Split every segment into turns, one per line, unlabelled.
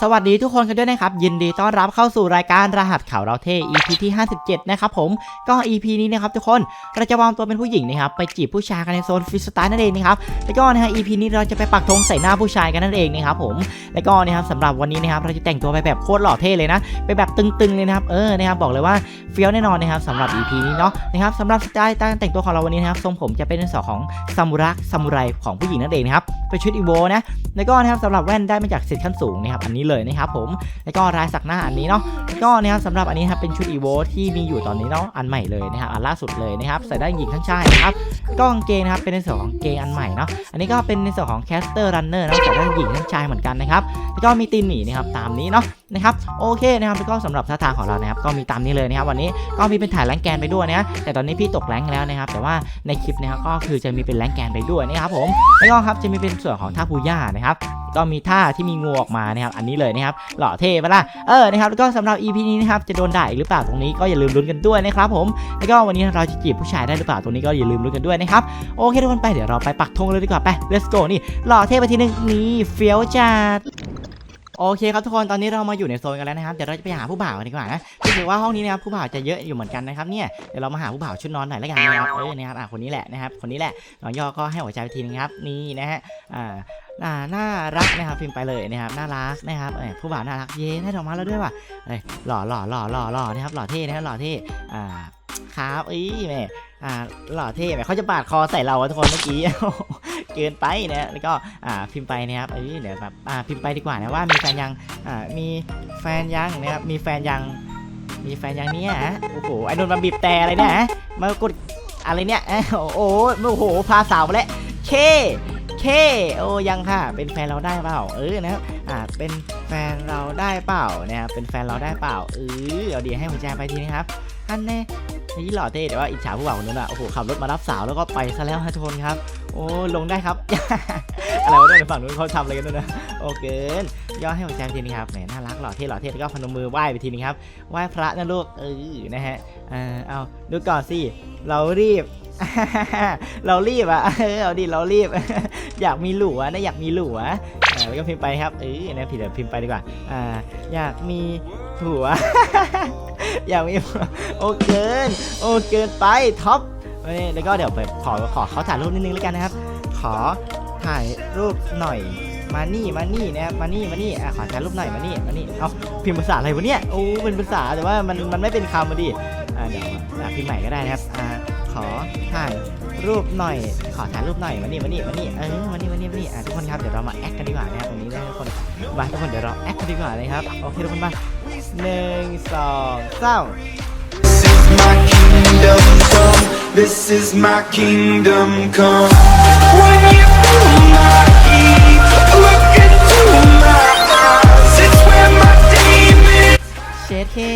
สวัสดีทุกคนกันด้วยนะครับ ยินดีต้อนรับเข้าสู่รายการรหัสข่าวเราเท่ EP ที่ 57 นะครับผมก็ EP นี้นะครับทุกคนเราจะวางตัวเป็นผู้หญิงนะครับไปจีบผู้ชายกันในโซนฟิสไตล์นั่นเองนะครับแล้วก็นะฮะ EP นี้เราจะไปปักธงใส่หน้าผู้ชายกันนั่นเองนะครับผมแล้วก็นะครับสำหรับวันนี้นะครับเราจะแต่งตัวไปแบบโคตรหล่อเท่เลยนะไปแบบตึงๆเลยนะครับเออนะครับบอกเลยว่าเฟี้ยวแน่นอนนะครับสำหรับ EP นี้เนาะนะครับสำหรับสไตล์การแต่งตัวของเราวันนี้นะครับทรงผมจะเป็นในส่วนของซามูระซามูไรของผู้หญิงนั่นเองนะครับเป็นชุดอีโวนะแล้วก็นะครับสำหรับแว่นได้มาจากเซตขั้นสูงนะครับอันนี้เลยนะครับผม แล้วก็ลายสักหน้าอันนี้เนาะแล้วก็นะครับสำหรับอันนี้ครับเป็นชุดอีโวที่มีอยู่ตอนนี้เนาะอันใหม่เลยนะครับอันล่าสุดเลยนะครับใส่ได้หญิงทั้งชายนะครับก็กางเกงนะครับเป็นในส่วนของเกงอันใหม่เนาะอันนี้ก็เป็นในส่วนของแคสเตอร์รันเนอร์นะใส่ได้หญิงทั้งชายเหมือนกันนะครับแล้วก็มีตีนหนีนะครับตามนี้เนาะ นะครับโอเคนะครับแล้วก็สำหรับท่าทางของเรานะครับก็มีตามนี้เลยนะครับวันนี้ก็มีเป็นถ่ายแรงแกนไปด้วยนะแต่ตอนนี้พี่ตกแรงแล้วนะครับแต่ว่าในคลิปนะครับก็คือจะมีเป็นแรงแกนไปด้วยนะครับผมแล้วก็ครับจะมีเป็นส่วนของท่าพูย่านะครับก็มีท่าที่มีงูออกมานะครับอันนี้เลยนะครับหล่อเท่ปะล่ะเออนะครับแล้วก็สำหรับ EP นี้นะครับจะโดนด่าอีกหรือเปล่าตรงนี้ก็อย่าลืมลุ้นกันด้วยนะครับผมแล้วก็วันนี้เราจะจีบผู้ชายได้หรือเปล่าตรงนี้ก็อย่าลืมลุ้นกันด้วยนะครับโอเคทุกคนไปเดี๋ยวเราไปปักธงเลยดีกว่าไป let's go นี่หล่อเท่ไปทีนึงนี่เฟี้ยวจัด โอเคครับทุกคนตอนนี้เรามาอยู่ในโซนกันแล้วนะครับเดี๋ยวเราจะไปหาผู้บ่าวกันดีกว่านะรู้สึกว่าห้องนี้นะครับผู้บ่าวจะเยอะอยู่เหมือนกันนะครับเนี่ยเดี๋ยวเรามาหาผู้บ่าวชุดนอนหน่อยแล้วกันนะครับเออนะครับอะคนนี้แหละนะครับคนนี้แหละน้องย่อก็ให้หัวใจไปทีนึงครับนี่นะฮะอ่าอ่าน่ารักนะครับพิมพ์ไปเลยนะครับน่ารักนะครับเอ้ยผู้บ่าวน่ารักเย้ให้ดอกไม้แล้วด้วยว่ะเอ้ยหล่อหล่อหล่อหล่อหล่อนะครับหล่อเท่นะครับหล่อเท่อ่า ครับอีแม่อ่าหล่อเท่แม่เขาจะปาดคอใส่เราอะทุกคนเมื่อกี้เกินไปนะแล้วก็อ่าพิมพ์ไปนะครับเอ้ยเดี๋ยวแบบอ่าพิมพ์ไปดีกว่านะว่ามีแฟนยังอ่ามีแฟนยังนะครับมีแฟนยังมีแฟนยังเนี่ยฮะโอ้โหไอ้นนท์มาบีบแต่อะไรเนี่ยมากดอะไรเนี่ยเอ้ยโอ้โหโอ้โหพาสาวมาแล้วเคเคโอ้ยังค่ะ เป็นแฟนเราได้เปล่า เออนะครับอ่าเป็นแฟนเราได้เปล่านะครับเป็นแฟนเราได้เปล่าเออเอาดีให้หัวใจไปทีนะครับอันแน่ นี่หล่อเท่แต่ว่าอิจฉาผู้บ่าวคนนู้นอะโอ้โหขับรถมารับสาวแล้วก็ไปซะแล้วฮะทุกคนครับ โอ้ลงได้ครับ อะไรวะเนี่ยฝั่งนู้นเขาทำอะไรกันด้วยนะโอเกินย่อให้หัวใจทีนี้ครับแหมน่ารักหล่อเท่หล่อเท่แล้วก็พนมมือไหว้ไปทีนึงครับไหว้พระนะลูกเออนะฮะอ่าเอาดูก่อนสิเรารีบเรารีบอะเออเอาดิเรารีบ อยากมีหลัวนะอยากมีหลัวอ่าแล้วก็พิมพ์ไปครับเออนะผิดเดี๋ยวพิมพ์ไปดีกว่า อ่า อยากมีผัว อย่ากมีผัวโอเกิน โอเกินไปท็อปเอ้ยแล้วก็เดี๋ยวไปขอขอเขาถ่ายรูปนิดนึงแล้วกันนะครับ ขอถ่ายรูปหน่อยมานี่มานี่นะครับมานี่มานี่อะขอถ่ายรูปหน่อยมานี่มานี่เอาพิมพ์ภาษาอะไรวะเนี่ยโอ้เป็นภาษาแต่ว่ามันมันไม่เป็นคำมาดิอ่าเดี๋ยวอะพิมพ์ใหม่ก็ได้นะครับอ่าขอถ่ายรูปหน่อย ขอถ่ายรูปหน่อยมานี่มานี่มานี่เออมานี่มานี่มานี่อะทุกคนครับเดี๋ยวเรามาแอคกันดีกว่านะครับตรงนี้นะทุกคนมาทุกคนเดี๋ยวเราแอคกันดีกว่าเลยครับโอเคทุกคนมา หนึ่งสองสาม
This is my kingdom come. This is my kingdom come. When you feel my heat, look into my eyes. It's where my demons.
เชดเท่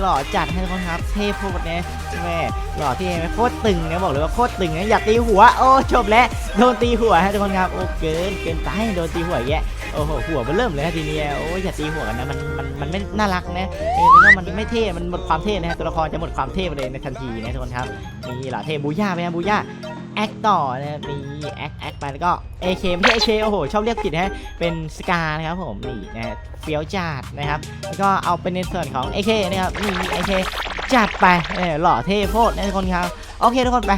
หล่อจัดให้ทุกคนครับ เท่โพดเนี่ยแม่หล่อเท่ไหมโคตรตึงนะบอกเลยว่าโคตรตึงนะอยากตีหัว โอ้จบแล้วโดนตีหัวฮะทุกคนครับ โอ้เกินเกินไปโดนตีหัวแย่ โอ้โหหัวมันเริ่มเลยฮะทีนี้โอ้ยอย่าตีหัวกันนะมันมันมันไม่น่ารักนะเออแล้วมันไม่เท่มันหมดความเท่นะฮะตัวละครจะหมดความเท่ไปเลยในทันทีนะทุกคนครับนี่หล่อเท่บูย่าไปนะบูย่าแอคต่อนะมีแอคแอคไปแล้วก็เอเคไม่ใช่เอเคโอ้โหชอบเรียกผิดนะฮะเป็นสกานะครับผมนี่นะเฟี้ยวจัดนะครับแล้วก็เอาเป็นในส่วนของ AK นะครับนี่ AK จัดไปเออหล่อเท่โพดนะทุกคนครับโอเคทุกคนไป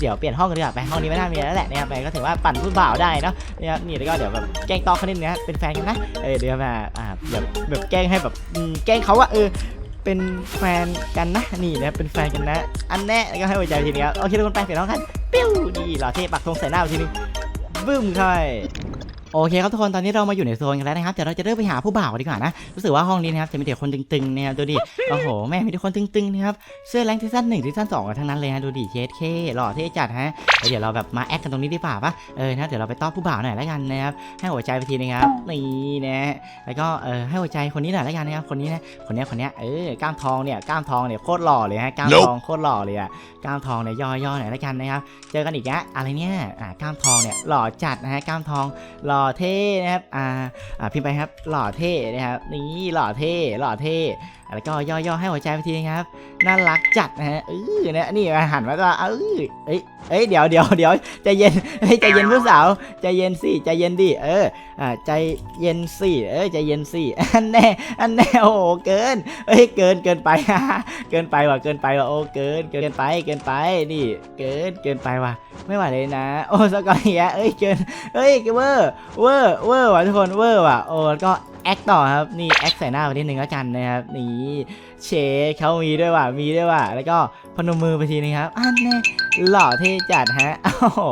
เดี๋ยวเปลี่ยนห้องกันดีกว่าไปห้องนี้ไม่น่ามีแล้วแหละนะครับไปก็ถือว่าปั่นผู้บ่าวได้เนาะนะครับนี่แล้วก็เดี๋ยวแบบแกล้งตอกเขานิดนึงนะเป็นแฟนกันนะเออเดี๋ยวมาอ่าแบบแบบแกล้งให้แบบแกล้งเขาว่าเออเป็นแฟนกันนะนี่นะเป็นแฟนกันนะ อันแน่แล้วก็ให้หัวใจทีนี้โอเคทุกคนไปเปลี่ยนห้องกันปิ้วดีหล่อเท่ปักธงใส่หน้าทีนึงบึ้มเข้าไป โอเคครับทุกคนตอนนี้เรามาอยู่ในโซนกันแล้วนะครับเดี๋ยวเราจะเริ่มไปหาผู้บ่าวกันดีกว่านะรู้สึกว่าห้องนี้นะครับจะมีแต่คนตึงๆนะครับดูดิโอ้โหแม่มีแต่คนตึงๆนะครับเสื้อแรงซีซั่นหนึ่งซีซั่นสองกันทั้งนั้นเลยฮะดูดิเจสเคหล่อเท่จัดฮะแล้วเดี๋ยวเราแบบมาแอคกันตรงนี้ดีกว่าปะเออนะเดี๋ยวเราไปต้อนผู้บ่าวหน่อยแล้วกันนะครับให้หัวใจไปทีนึงครับนี่นะแล้วก็เออให้หัวใจคนนี้หน่อยแล้วกันนะครับคนนี้นะคนเนี้ยคนเนี้ยเออกล้ามทองเนี่ยกล้ามทองเนี่ยโคตรหล่อเลยฮะกล้ามทองโคตรหล่อเลยอะกล้ามทองเนี่ยย่อๆหน่อยแล้วกันนะครับเจอกันอีกแล้วอะไรเนี่ยอ่ากล้ามทองเนี่ยหล่อจัดนะฮะกล้ามทองหล่อ่อเท่นะครับอ่าอ่าพิมพ์ไปครับหล่อเท่นะครับนี่หล่อเท่หล่อเท่ แล้วก็ย่อๆให้หัวใจไปทีครับน่ารักจัดนะฮะเออเนี่ยนี่หันมาก็เออเอ้ยเอ้ยเดี๋ยวเดี๋ยวเดี๋ยวใจเย็นเฮ้ยใจเย็นผู้สาวใจเย็นสิใจเย็นดิเอออ่าใจเย็นสิเออใจเย็นสิอันแน่อันแน่โอ้โหเกินเอ้ยเกินเกินไปเกินไปว่ะเกินไปว่ะโอ้เกินเกินไปเกินไปนี่เกินเกินไปว่ะไม่ไหวเลยนะ โอ้สกอร์เฮียเอ้ยเกินเอ้ยเวอร์เวอร์เวอร์ว่ะทุกคนเวอร์ว่ะโอ้แล้วก็ แอคต่อครับนี่แอคใส่หน้าไปนิดนึงแล้วกันนะครับนี่ เชเขามีด้วยว่ะมีด้วยว่ะแล้วก็พนมมือไปทีนึงครับอันแน่หล่อเท่จัดฮะโอ้โห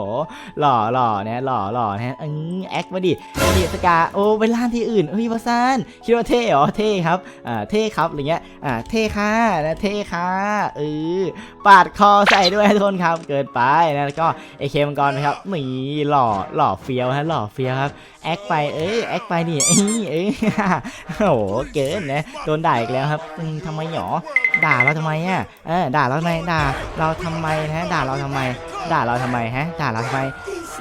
หล่อหล่อนะหล่อหล่อนะอืมแอคมาดินี่สกาโอ้ไปล่านที่อื่นเฮ้ยวาซานคิดว่าเท่เหรอเท่ครับอ่าเท่ครับอะไรเงี้ยอ่าเท่ค่ะนะเท่ค่ะเออปาดคอใส่ด้วยทุกคนครับเกินไปนะแล้วก็เอเคมังกรนะครับนี่หล่อหล่อเฟี้ยวฮะหล่อเฟี้ยวครับแอคไปเอ้ยแอคไปนี่เอ้ยเอ้ยโอ้โหเกินนะโดนด่าอีกแล้วครับทำไมหรอด่าเราทำไมอะเออด่าเราทำไมด่าเราทำไมนะด่าเราทำไม ด่าเราทำไมฮะด่าเราทำไม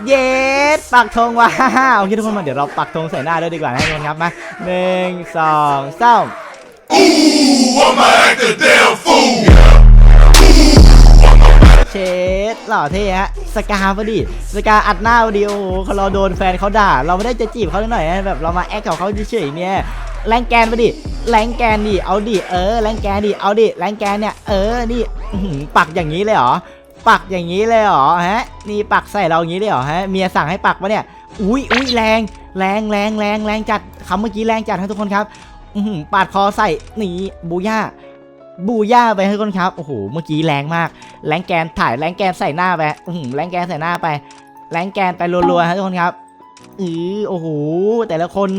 เย็ดปักธงว่ะโอเคทุกคนมาเดี๋ยวเราปักธงใส่หน้าด้วยดีกว่านะทุกคนครับมาหนึ่งสองสาม
I'ma act a damn fool.
เชดหล่อเท่ฮะสกาพอดีสกาอัดหน้าพอดีโอ้โหเราโดนแฟนเขาด่า เราไม่ได้จะจีบเขาหน่อยนะแบบเรามาแอคกับเขาเฉยๆเนี่ย แรงแกนพอดีแรงแกนดิเอาดิเออแรงแกนดิเอาดิแรงแกนเนี่ยเออนี่ปักอย่างนี้เลยเหรอปักอย่างนี้เลยเหรอฮะนี่ปักใส่เราอย่างนี้เลยเหรอฮะเมียสั่งให้ปักปะเนี่ยอุ้ยอุ้ยแรงแรงแรงแรงแรงจัดคำเมื่อกี้แรงจัดครับทุกคนครับอื้อหือปาดคอใส่หนีบูย่าบูย่าไปให้ทุกคนครับโอ้โหเมื่อกี้แรงมากแรงแกนถ่ายแรงแกนใส่หน้าไปอื้อหือแรงแกนใส่หน้าไปแรงแกนไปรัวๆฮะทุกคนครับอือโอ้โหแต่ละคน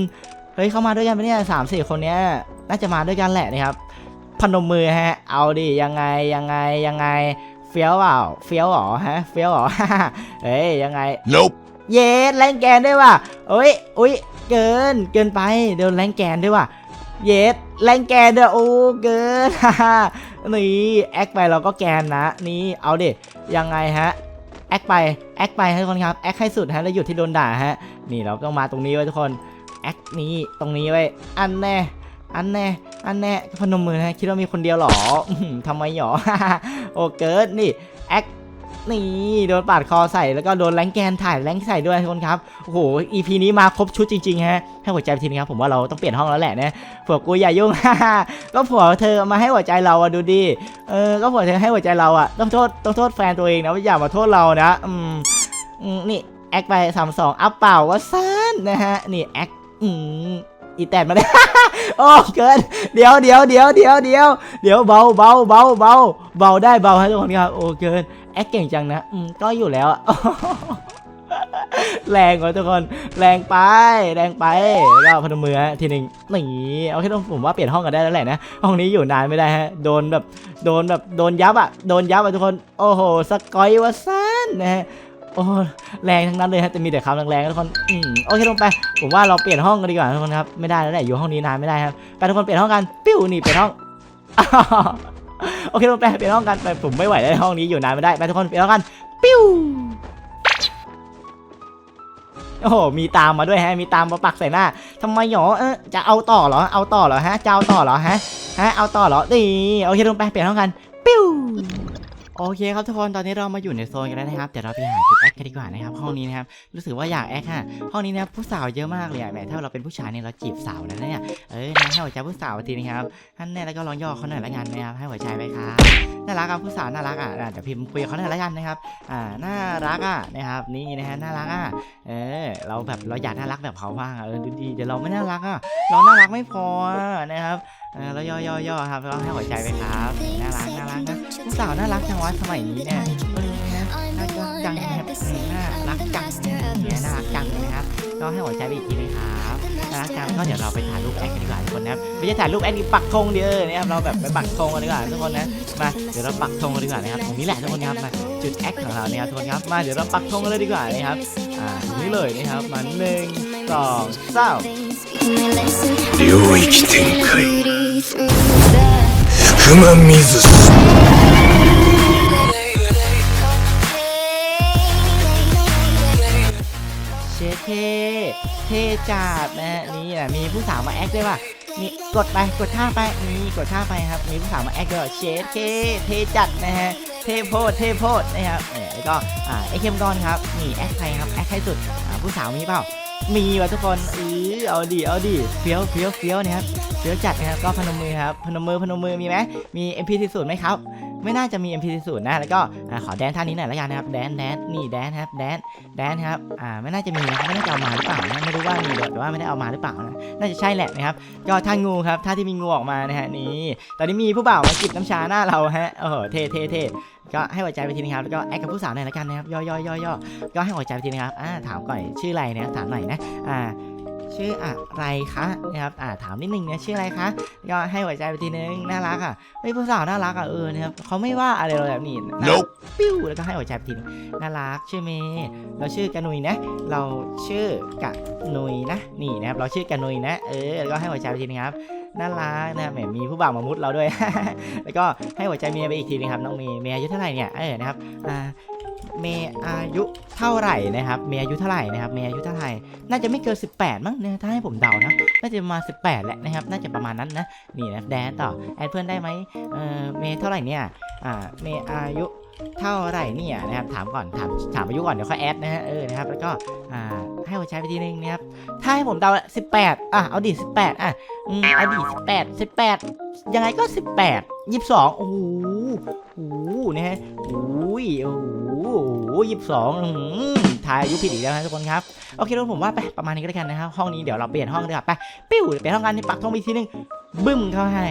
เฮ้ยเข้ามาด้วยกันไหมเนี่ยสามสี่คนเนี้ยน่าจะมาด้วยกันแหละนะครับ พนมมือฮะ เอาดิยังไงยังไงยังไงเฟี้ยวเปล่าเฟี้ยวเหรอฮะเฟี้ยวเหรอเฮ้ยยังไง
Nope.
เย็ดแรงแกนด้วยว่ะเอ้ยอุ้ยเกินเกินไปเดี๋ยวแรงแกนด้วยว่ะเย็ดแรงแกนด้วยโอ้เกินนี่แอคไปเราก็แกนนะนี่เอาดิยังไงฮะแอคไปแอคไปให้ทุกคนครับแอคให้สุดฮะแล้วหยุดที่โดนด่าฮะนี่เราต้องมาตรงนี้ไว้ทุกคน แอคนี้ตรงนี้ไว้ อันแน่อันแน่อันแน่พนมมือนะคิดว่ามีคนเดียวหรอทำไมหรอโอเกิดนี่แอคนี่โดนปาดคอใส่แล้วก็โดนแรงแกนถ่ายแรงใส่ด้วยทุกคนครับโอ้โห EP นี้มาครบชุดจริงๆฮะให้หัวใจทีนึงครับผมว่าเราต้องเปลี่ยนห้องแล้วแหละนะผัวกูอย่ายุ่งก็ผัวเธอมาให้หัวใจเราอะดูดิเออก็ผัวเธอให้หัวใจเราอะต้องโทษต้องโทษแฟนตัวเองนะอย่ามาโทษเรานะอืมอืมนี่แอคไปสามสองอัพเปล่าว่าสั้นนะฮะนี่แอค อืมอีแตนมาเลยโอ้เกินเดี๋ยวเดี๋ยวเดี๋ยวเดี๋ยวเดี๋ยวเดี๋ยวเบาเบาเบาเบาเบาได้เบาให้ทุกคนครับโอ้เกินแอคเก่งจังนะอืมก็อยู่แล้วแรงกว่าทุกคนแรงไปแรงไปแล้วพนมมือทีหนึ่งหนีเอาแค่ต้องผมว่าเปลี่ยนห้องกันได้แล้วแหละนะห้องนี้อยู่นานไม่ได้ฮะโดนแบบโดนแบบโดนยับอะโดนยับอะทุกคนโอ้โหสกอยวะสั้นนะฮะ โอ้แรงทั้งนั้นเลยฮะจะมีแต่คำแรงๆทุกคนอืมโอเคลงไป ผมว่าเราเปลี่ยนห้องกันดีกว่าทุกคนครับไม่ได้แล้วแหละอยู่ห้องนี้นานไม่ได้ครับไปทุกคนเปลี่ยนห้องกันปิ้วนี่เปลี่ยนห้องโอเคลงไปเปลี่ยนห้องกันไปผมไม่ไหวแล้วห้องนี้อยู่นานไม่ได้ไปทุกคนเปลี่ยนห้องกันปิ้วโอ้โห มีตามมาด้วยฮะ มีตามมาปักใส่หน้าทำไมหรอเออจะเอาต่อเหรอ เอาต่อเหรอฮะ จะเอาต่อเหรอฮะ ฮะ เอาต่อเหรอนี่โอเคลงไปเปลี่ยนห้องกัน ปิ้ว โอเคครับทุกคน ตอนนี้เรามาอยู่ในโซนกันแล้วนะครับ เดี๋ยวเราไปหาจุด กันดีกว่านะครับห้องนี้นะครับรู้สึกว่าอยากแอคฮะห้องนี้นะครับผู้สาวเยอะมากเลยอะแหมถ้าเราเป็นผู้ชายเนี่ยเราจีบสาวนะเนี่ยเออนะให้หัวใจผู้สาวทีนะครับท่านแน่แล้วก็ลองย่อเขาหน่อยละกันนะครับให้หัวใจไปครับน่ารักอะผู้สาวน่ารักอะเดี๋ยวพิมพ์คุยกับเขาหน่อยละกันนะครับอ่าน่ารักอะนะครับนี่นะฮะน่ารักอะเออเราแบบเราอยากน่ารักแบบเขาบ้างเออดูดีเดี๋ยวเราไม่น่ารักอะเราน่ารักไม่พอนะครับเออแล้วย่อย่อย่อครับแล้วให้หัวใจไปครับน่ารักน่ารักนะผู้สาวน่ารักจังวะสมัยนี้เนี่ย จังนะครับเออน่ารักจังเนี่ยน่ารักจังเลยนะครับก็ให้หัวใจไปอีกทีนะครับน่ารักจังก็เดี๋ยวเราไปถ่ายรูปแอคกันดีกว่าทุกคนนะครับไม่ใช่ถ่ายรูปแอคนี่ปักธงเดียวนะครับเราแบบไปปักธงกันดีกว่าทุกคนนะมาเดี๋ยวเราปักธงกันดีกว่านะครับตรงนี้แหละทุกคนครับมาจุดแอคของเราเนี่ยครับทุกคนครับมาเดี๋ยวเราปักธงกันเลยดีกว่านะครับอ่าตรงนี้เลยนะครับมาหนึ่งสองสาม
领域展开福间水
เท่เท่จัดนะฮะนี่นะมีผู้สาวมาแอคด้วยว่ะนี่กดไปกดท่าไปนี่กดท่าไปครับมีผู้สาวมาแอคด้วยเชดเคเทจัดนะฮะเทโพดเทโพดนะครับแล้วก็อ่าไอเข้มก้อนครับนี่แอคใครครับแอคให้สุดอ่าผู้สาวมีเปล่ามีว่ะทุกคนเออเอาดิเอาดิเฟี้ยวเฟี้ยวเฟี้ยวนะครับเฟี้ยวจัดนะครับก็พนมมือครับพนมมือพนมมือมีไหมมี MP40 ไหมครับ ไม่น่าจะมี MP40 นะแล้วก็ขอแดนท่านี้หน่อยละกันนะครับแดนแดนนี่แดนครับแดนแดนครับอ่าไม่น่าจะมีนะครับไม่น่าจะเอามาหรือเปล่านะไม่รู้ว่ามีหรือว่าไม่ได้เอามาหรือเปล่านะน่าจะใช่แหละนะครับก็ท่างูครับท่าที่มีงูออกมานะฮะนี่ตอนนี้มีผู้บ่าวมาจิบน้ำชาหน้าเราฮะโอ้โหเท่เท่เท่ก็ให้หัวใจไปทีนึงครับแล้วก็แอคกับผู้สาวหน่อยละกันนะครับย่อย่อย่อย่อก็ให้หัวใจไปทีนึงครับอ่าถามก่อนชื่ออะไรนะถามหน่อยนะอ่า ชื่ออะไรคะนะครับอ่าถามนิดนึงนะชื่ออะไรคะก็ให้หัวใจไปทีนึงน่ารักอะเฮ้ยผู้สาวน่ารักอะเออนะครับเขาไม่ว่าอะไรเราแบบนี้นะ
Nope.
ปิ้วแล้วก็ให้หัวใจไปทีนึงน่ารักชื่อเมย์เราชื่อกะนุยนะ เราชื่อกะนุยนะนี่นะครับเราชื่อกะนุยนะ เออแล้วก็ให้หัวใจไปทีนึงครับน่ารักนะครับแหมมีผู้บ่าวมามุดเราด้วย แล้วก็ให้หัวใจเมย์ไปอีกทีนึงครับน้องเมย์เมย์อายุเท่าไหร่เนี่ยเออนะครับอ่า เมย์อายุเท่าไหร่นะครับ เมย์อายุเท่าไหร่นะครับ เมย์อายุเท่าไหร่ น่าจะไม่เกิน 18 มั้งเนี่ยถ้าให้ผมเดานะ น่าจะประมาณ 18 แหละนะครับ น่าจะประมาณนั้นนะ นี่นะ แดนต่อ แอดเพื่อนได้ไหมเออเมย์เท่าไหร่เนี่ย อ่า เมย์อายุเท่าไหร่เนี่ยนะครับ ถามก่อน ถาม ถามอายุก่อน เดี๋ยวค่อยแอดนะฮะ เออ นะครับ แล้วก็ อ่า ให้หัวใจไปทีนึงนะครับ ถ้าให้ผมเดาสิบแปดอะ เอาดิสิบแปดอะ อืมเอาดิสิบแปดสิบแปดยังไงก็สิบแปดยี่สิบสองโอ้โห โอ้โห นะฮะโอ้ยโอ้โห ยี่สิบสองทายอายุผิดอีกแล้วนะทุกคนครับ โอเคทุกคนผมว่าไปประมาณนี้ก็แล้วกันนะครับ ห้องนี้เดี๋ยวเราเปลี่ยนห้องดีกว่าไป ปิ้วเปลี่ยนห้องกันปักทองไปทีนึงบึ้มเข้าให้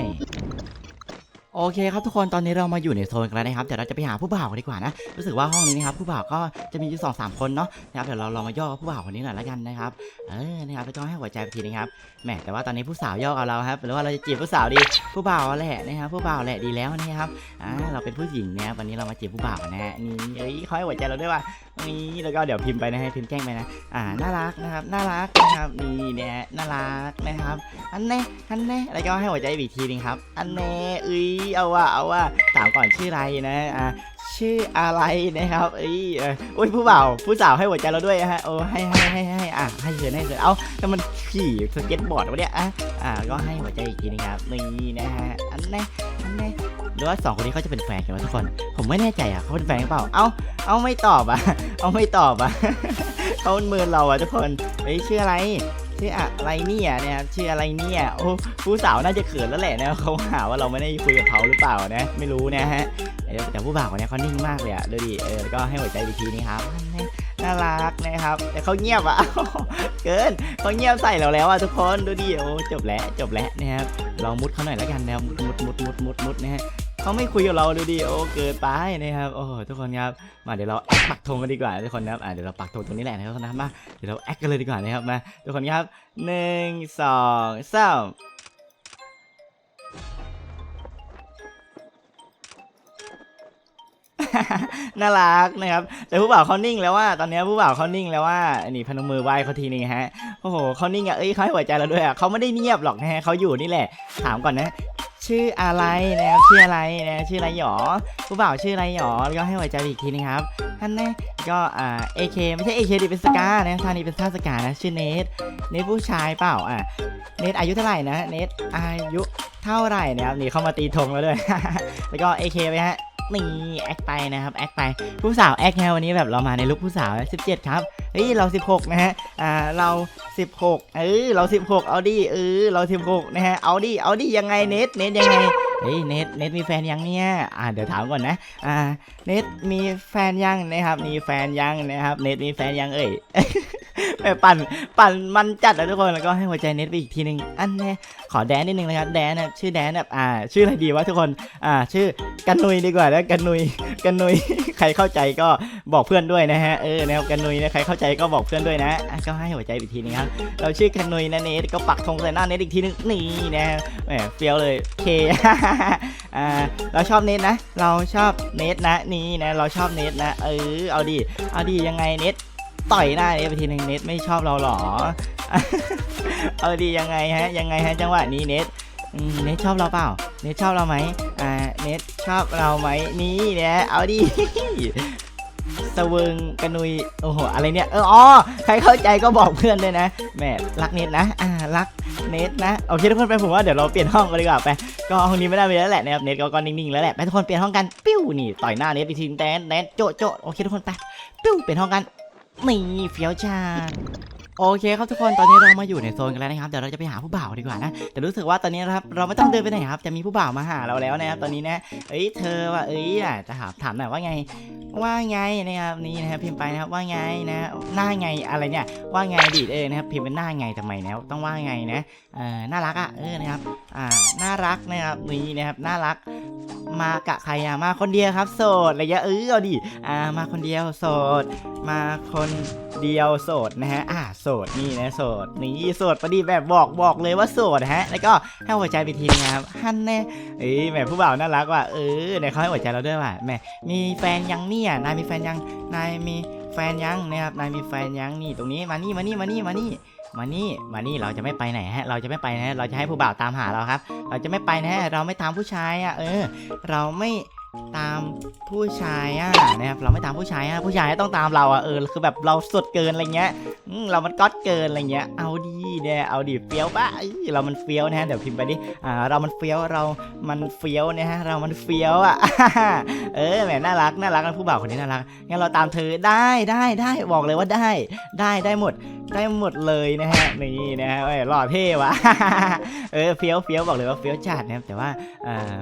โอเคครับทุกคนตอนนี้เรามาอยู่ในโซนกันแล้วนะครับเดี๋ยวเราจะไปหาผู้บ่าวกันดีกว่านะรู้สึกว่าห้องนี้นะครับผู้บ่าวก็จะมีอยู่สองสามคนเนาะนะครับเดี๋ยวเราลองมาย่อผู้บ่าวคนนี้หน่อยละกันนะครับเออนะครับแล้วก็ให้หัวใจไปทีนะครับแหมแต่ว่าตอนนี้ผู้สาวย่อกับเราครับหรือว่าเราจะจีบผู้สาวดีผู้บ่าวแหละนะครับผู้บ่าวแหละดีแล้วนะครับอ่าเราเป็นผู้หญิงนะครับวันนี้เรามาจีบผู้บ่าวกันนะฮะนี่เอ้ยเขาให้หัวใจเราด้วยว่านี่แล้วก็เดี๋ยวพิมพ์ไปนะให้พิมพ์แจ้งไปนะอ่าน่ารักนะครับน่ารักนะครับนี่เนี่ยน่ารักนะครับอันแน่อันแน่แล้วก็ให้หัวใจอีกทีนึงครับอันแน่เอ้ยเอาว่าเอาว่าถามก่อนชื่ออะไรนะอ่าชื่ออะไรนะครับเอ้ยเอออุ้ยผู้บ่าวผู้สาวให้หัวใจเราด้วยฮะโอ้ให้ให้ให้ให้อะให้เชิญให้เชิญเอาแต่มันขี่สเก็ตบอร์ดวะเนี่ยอะอ่าก็ให้หัวใจอีกทีนึงครับนี่นะฮะอันแน่อันแน่หรือว่าสองคนนี้เขาจะเป็นแฟนกันวะทุกคน ผมไม่แน่ใจอะเขาเป็นแฟนกันเปล่าเอาเอาไม่ตอบอะ เอาไม่ตอบอะเขาเป็นมือเราอะทุกคนเฮ้ยชื่ออะไร ชื่ออะไรเนี่ยเนี่ยชื่ออะไรเนี่ยโอ้ผู้สาวน่าจะเขินแล้วแหละนะเขาหาว่าเราไม่ได้คุยกับเขาหรือเปล่านะ ไม่รู้นะฮะแต่ผู้บ่าวคนเนี้ยเขานิ่งมากเลยอะดูดิเออก็ให้หัวใจอีกทีนี้ครับน่ารักนะครับ แต่เขาเงียบอะเกินเขาเงียบใส่เราแล้วอะทุกคนดูดิโอ้จบแล้วจบแล้วนะครับลองมุดเขาหน่อยแล้วกันนะครับมุดมุดมุดมุดมุดนะฮะ เขาไม่คุยกับเราดูดิโอ้เกินไปนะครับโอ้โหทุกคนครับมาเดี๋ยวเราแอคปักธงกันดีกว่าทุกคนนะครับอ่าเดี๋ยวเราปักธงตรงนี้แหละนะครับทุกคนนะมาเดี๋ยวเราแอคกันเลยดีกว่านะครับมาทุกคนครับหนึ่งสองสามน่ารักนะครับ แต่ผู้บ่าวเขานิ่งแล้วว่าตอนนี้ผู้บ่าวเขานิ่งแล้วว่านี่พนมมือไหว้เขาทีนึงฮะโอ้โหเขานิ่งอะเอ้ยเขาให้หัวใจเราด้วยอะเขาไม่ได้เงียบหรอกนะฮะเขาอยู่นี่แหละ ถามก่อนนะ ชื่ออะไรนะครับชื่ออะไรนะชื่ออะไรหยอผู้บ่าวชื่ออะไรหยอแล้วก็ให้หัวใจอีกทีนึงครับท่านแน่ก็อ่า AK ไม่ใช่เอเคดิเป็นสกานะท่านี้เป็นท่าสกานะชื่อเนทเนทผู้ชายเปล่าอะเนทอายุเท่าไหร่นะเนทอายุเท่าไหร่นะครับนี่เข้ามาตีธงแล้วด้วยแล้วก็เอเคไปฮะ นี่แอคไปนะครับแอคไปผู้สาวแอคแนววันนี้แบบเรามาในลุคผู้สาว 17 ครับเฮ้ยเรา 16 นะฮะอ่าเรา 16 เออเรา 16 เอาดิเออเรา 16 นะฮะเอาดิเอาดิยังไงเน็ตเน็ตยังไง เฮ้ยเนทเนทมีแฟนยังเนี่ย อ่าเดี๋ยวถามก่อนนะ อ่า เนทมีแฟนยังนะครับ มีแฟนยังนะครับ เนทมีแฟนยังเอ่ยแม่ปั่นปั่นมันจัดนะทุกคนแล้วก็ให้หัวใจเน็ตไปอีกทีหนึ่งอันแน่ขอแดนนิดนึงนะครับแดนนะชื่อแดนแบบอ่า ชื่ออะไรดีวะทุกคน อ่า ชื่อกันนุยดีกว่าแล้วกันนุยกันนุยใครเข้าใจก็ บอกเพื่อนด้วยนะฮะเออแนวกันนุยนะใครเข้าใจก็บอกเพื่อนด้วยนะก็ให้หัวใจอีกทีนึงครับเราชื่อกันนุยนะเนทก็ปักธงใส่หน้าเนทอีกทีนึงนี่นะแหมเฟี้ยวเลยโอเคอ่าเราชอบเนทนะ เราชอบเนทนะนี่นะเราชอบเนทนะ เออเอาดิเอาดิยังไงเนทต่อยหน้าเนทไปทีหนึ่งเนทไม่ชอบเราหรอเอาดียังไงฮะยังไงฮะจังหวะนี้เนทเนทชอบเราเปล่า เนทชอบเราไหมอ่า เนทชอบเราไหมนี่เนี่ยเอาดิ สเวิงกระนุยโอ้โหอะไรเนี่ยเอออ๋อใครเข้าใจก็บอกเพื่อนด้วยนะแหมรักเน็ตนะอ่ารักเน็ตนะโอเคทุกคนไปผมว่าเดี๋ยวเราเปลี่ยนห้องกันดีกว่าไปก็ห้องนี้ไม่ได้ไปแล้วแหละนะครับเน็ตก็ก็นิ่งๆแล้วแหละไปทุกคนเปลี่ยนห้องกันปิ้วนี่ต่อยหน้าเน็ตไปทีแดนแดนโจะโจะโอเคทุกคนไปปิ้วเปลี่ยนห้องกันนี่เฟี้ยวชา โอเคครับทุกคนตอนนี้เรามาอยู่ในโซนกันแล้วนะครับเดี๋ยวเราจะไปหาผู้บ่าวดีกว่านะแต่รู้สึกว่าตอนนี้นะครับเราไม่ต้องเดินไปไหนครับจะมีผู้บ่าวมาหาเราแล้วนะครับตอนนี้นะเอ้ยเธอว่าเอ้ยน่ะจะถามถามหน่อยว่าไง ว่าไงนะครับนี่นะครับพิมพ์ไปนะครับว่าไงนะหน้าไงอะไรเนี่ยว่าไงดีเออนะครับพิมพ์เป็นหน้าไงทำไมนะต้องว่าไงนะเออน่ารักอะเออนะครับอ่าน่ารักนะครับนี่นะครับน่ารักมากะใครอะมาคนเดียวครับ โสดอะไรเงี้ยเออเอาดิอ่ามาคนเดียวโสด มาคนเดียวโสดนะฮะ อ่าโสดนี่นะโสดนี่โสดพอดีแบบบอกบอกเลยว่าโสดนะฮะ แล้วก็ให้หัวใจไปทีนะครับฮันแน่เอ้ยแหมผู้บ่าวน่ารักว่ะเออเนี่ยเขาให้หัวใจเราด้วยว่ะแหมมีแฟนยังเนี่ยนายมีแฟนยังนายมีแฟนยังนะครับนายมีแฟนยังนี่ตรงนี้มานี่มานี่มานี่มานี่มานี่มานี่เราจะไม่ไปไหนฮะ เราจะไม่ไปนะฮะเราจะให้ผู้บ่าวตามหาเราครับ เราจะไม่ไปนะฮะ เราไม่ตามผู้ชายอะ เออ เราไม่ ตามผู้ชายอะนะครับเราไม่ตามผู้ชายอะผู้ชายต้องตามเราอะเออคือแบบเราสดเกินอะไรเงี้ยอืมเรามันก๊อตเกินอะไรเงี้ยเอาดีเนี่ยเอาดีเฟี้ยวปะเรามันเฟี้ยวนะฮะเดี๋ยวพิมพ์ไปดิอ่าเรามันเฟี้ยวเรามันเฟี้ยวนะฮะเรามันเฟี้ยวอะเออแหมน่ารักน่ารักนะผู้บ่าวคนนี้น่ารักงั้นเราตามเธอได้ได้ได้บอกเลยว่าได้ได้ได้หมดได้หมดเลยนะฮะนี่นะฮะเอ้หล่อเท่วะเออเฟี้ยวเฟี้ยวบอกเลยว่าเฟี้ยวจัดนะครับแต่ว่าเอ่อ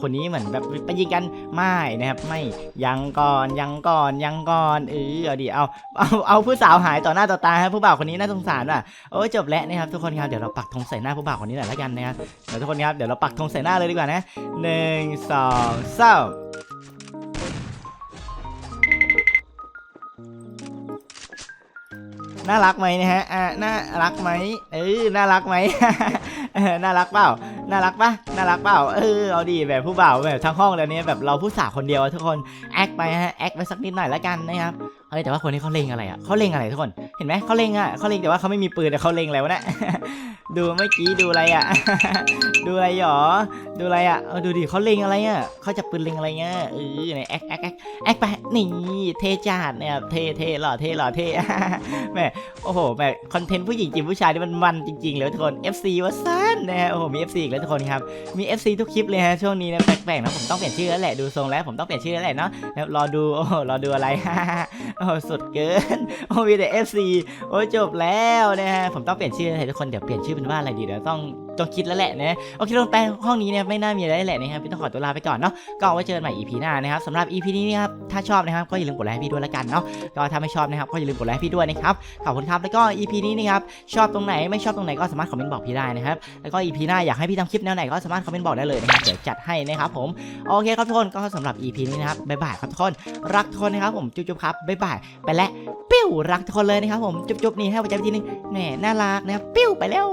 คนนี้เหมือนแบบไปยิงกันไม่นะครับไม่ยังก่อนยังก่อนยังก่อนเออเอาดิเอาเอาเอาผู้สาวหายต่อหน้าต่อตาครับผู้บ่าวคนนี้น่าสงสารว่ะโอ้จบแล้วนะครับทุกคนครับเดี๋ยวเราปักธงใส่หน้าผู้บ่าวคนนี้หน่อยละกันนะครับเดี๋ยวทุกคนครับเดี๋ยวเราปักธงใส่หน้าเลยดีกว่านะหนึ่งสองสาม น่ารักไหมนะฮะอ่าน่ารักไหมเออน่ารักไหม น่ารักเปล่า น่ารักปะน่ารักเปล่า เออ เอาดีแบบผู้บ่าวแบบทั้งห้องแล้วเนี้ยแบบเราผู้สาวคนเดียวทุกคนแอคไปฮะแอคไปสักนิดหน่อยละกันนะครับเฮ้ยแต่ว่าคนนี้เขาเล็งอะไรอะเขาเล็งอะไรทุกคน เห็นไหมเขาเล็งอะเขาเล็งแต่ว่าเขาไม่มีปืนแต่เขาเล็งแล้วเนี่ย ดูเมื่อกี้ดูอะไรอะ ดูอะไรหรอ ดูอะไรอะ เออดูดิเขาเล็งอะไรอะเขาจะปืนเล็งอะไรเงี้ยเออเนี่ยแอคแอคแอคแอคไปนี่เทจัดเนี่ยเทเทหล่อเทหล่อเทแม่โอ้โหแม่คอนเทนต์ผู้หญิงจีบผู้ชายนี่มันมันจริงๆเลยทุกคน FC ว่าสั้นนะฮะโอ้โหมี FC อีกแล้วทุกคนครับมี FC ทุกคลิปเลยฮะช่วงนี้นะแปลกๆนะผมต้องเปลี่ยนชื่อแล้วแหละดูทรงแล้วผมต้องเปลี่ยนชื่อแล้วแหละเนาะแล้วรอดูโอ้โหรอดูอะไรโอ้สุดเกินโอ้มีแต่ FC โอ้จบแล้วนะฮะผมต้องเปลี่ยนชื่อให้ทุกคนเดี๋ยวเปลี่ยนชื่อเป็นว่าอะไรดีเดี๋ยวต้อง ต้องคิดแล้วแหละนะโอเคลงไปห้องนี้เนี่ยไม่น่ามีอะไรแหละนะครับพี่ต้องขอตัวลาไปก่อนเนาะก็ไว้เจอกันใหม่ EP หน้านะครับสำหรับ EP นี้นะครับถ้าชอบนะครับก็อย่าลืมกดไลค์ให้พี่ด้วยละกันเนาะก็ถ้าไม่ชอบนะครับก็อย่าลืมกดไลค์ให้พี่ด้วยนะครับขอบคุณครับแล้วก็ EP นี้นะครับชอบตรงไหนไม่ชอบตรงไหนก็สามารถคอมเมนต์บอกพี่ได้นะครับแล้วก็ EP หน้าอยากให้พี่ทำคลิปแนวไหนก็สามารถคอมเมนต์บอกได้เลยนะครับเดี๋ยวจัดให้นะครับผมโอเคครับทุกคนก็สำหรับ EP นี้นะครับบ๊ายบายครับทุกคนรักทุกคนนะครับผมจุ๊บๆครับบ๊ายบายไปแล้วปิ้วรักทุกคนเลยนะครับผมจุ๊บๆนี่ให้หัวใจไปทีนึงแหมน่ารักนะครับปิ้วไปแล้ว